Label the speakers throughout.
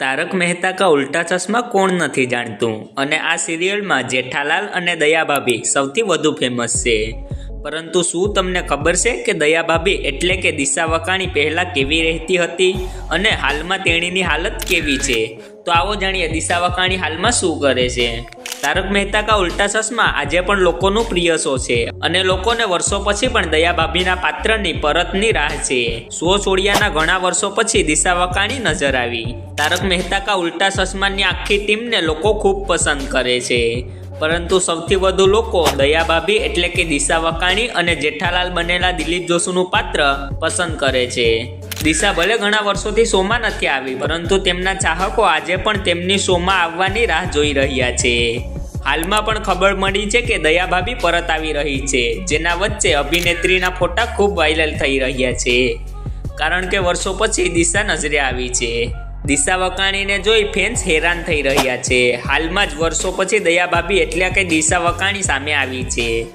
Speaker 1: તારક મહેતા કા ઉલ્ટા ચશ્મા કોણ નથી જાણતું? અને આ સિરિયલમાં જેઠાલાલ અને દયા ભાભી સૌથી વધુ ફેમસ છે. પરંતુ શું તમને ખબર છે કે દયા ભાભી એટલે કે દિશા વકાણી પહેલાં કેવી રહેતી હતી? અને હાલમાં તેણીની હાલત કેવી છે? તો આવો જાણીએ દિશા વકાણી હાલમાં શું કરે છે? તારક મહેતા કા ઉલ્ટા ચશ્મા આજે પણ લોકોનું પ્રિય શો છે. અને લોકોને વર્ષો પછી પણ દયા ભાભીના પાત્રની પરતની રાહ છે. શો છોડ્યાના ઘણા વર્ષો પછી દિશા વકાણી નજર આવી. તારક મહેતા કા ઉલ્ટા ચશ્માની આખી ટીમને લોકો ખૂબ પસંદ કરે છે. પરંતુ સૌથી વધુ લોકો દયા ભાભી એટલે કે દિશા વકાણી અને જેઠાલાલ બનેલા દિલીપ જોશીનું પાત્ર પસંદ કરે છે. દિશા ભલે ઘણા વર્ષોથી શોમાં નથી આવી, પરંતુ તેમના ચાહકો આજે પણ તેમની શોમાં આવવાની રાહ જોઈ રહ્યા છે. હાલમાં પણ ખબર મળી છે કે દયા ભાભી પરત આવી રહી છે, જેના વચ્ચે અભિનેત્રીના ફોટા ખૂબ વાયરલ થઈ રહ્યા છે. કારણ કે વર્ષો પછી દિશા નજરે આવી છે. દિશા વકાણીને જોઈ ફેન્સ હેરાન થઈ રહ્યા છે. હાલમાં જ વર્ષો પછી દયા ભાભી એટલે કે દિશા વકાણી સામે આવી છે.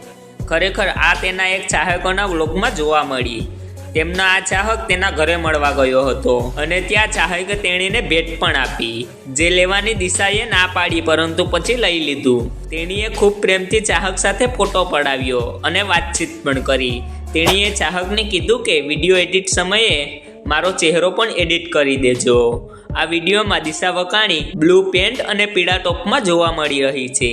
Speaker 1: ખરેખર આ તેના એક ચાહકોના વ્લોગમાં જોવા મળી. તેમના આ ચાહક તેના ઘરે મળવા ગયો હતો. અને ત્યાં ચાહકે તેણીને ભેટ પણ આપી, જે લેવાની દિશાએ ના પાડી, પરંતુ પછી લઈ લીધું. તેણીએ ખૂબ પ્રેમથી ચાહક સાથે ફોટો પડાવ્યો અને વાતચીત પણ કરી. તેણીએ ચાહકને કીધું કે, વીડિયો એડિટ સમયે મારો ચહેરો પણ એડિટ કરી દેજો. આ વિડીયોમાં દિશા વકાણી, બ્લુ પેન્ટ અને પીળા ટોપમાં જોવા મળી રહી છે.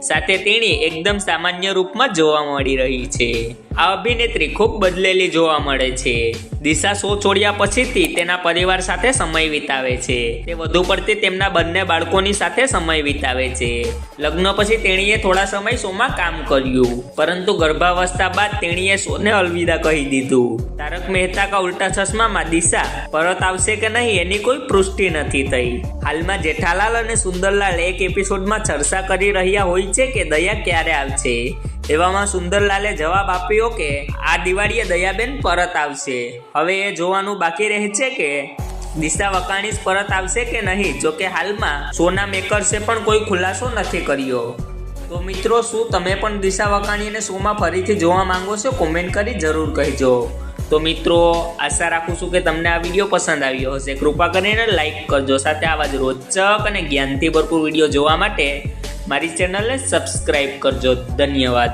Speaker 1: સાથે તેણી એકદમ સામાન્ય રૂપમાં જોવા મળી રહી છે. આ અભિનેત્રી ખૂબ બદલેલી જોવા મળે છે. દિશા શો છોડ્યા પછીથી તેના પરિવાર સાથે સમય વિતાવે છે. તે વધુ પડતી તેમના બંને બાળકોની સાથે સમય વિતાવે છે. લગ્ન પછી તેણીએ થોડા સમય શોમાં કામ કર્યું, પરંતુ ગર્ભાવસ્થા બાદ તેણીએ શોને અલવિદા કહી દીધું. તારક મહેતા કા ઉલ્ટા ચશ્મામાં દિશા પરત આવશે કે નહીં એની કોઈ પુષ્ટિ નથી થઈ. હાલમાં જેઠાલાલ અને સુંદરલાલ એક એપિસોડમાં ચર્ચા કરી રહ્યા હોય છે કે દયા ક્યારે આવશે? એવામાં સુંદરલાલે જવાબ આપ્યો કે, આ દિવાળીએ દયાબેન પરત આવશે. હવે એ જોવાનું બાકી રહે છે કે, દિશા વકાણી પરત આવશે કે નહીં? જોકે હાલમાં શોના મેકર્સે પણ કોઈ ખુલાસો નથી કર્યો. તો મિત્રો, શું તમે પણ દિશા વકાણીને શોમાં ફરીથી જોવા માંગો છો? કોમેન્ટ કરી જરૂર કહેજો. તો મિત્રો, આશા રાખું છું કે તમને આ વીડિયો પસંદ આવ્યો હશે. કૃપા કરીને લાઇક કરજો. સાથે આવા જ રોચક અને જ્ઞાનથી ભરપૂર વીડિયો જોવા માટે મારી ચેનલને સબસ્ક્રાઈબ કરજો. ધન્યવાદ.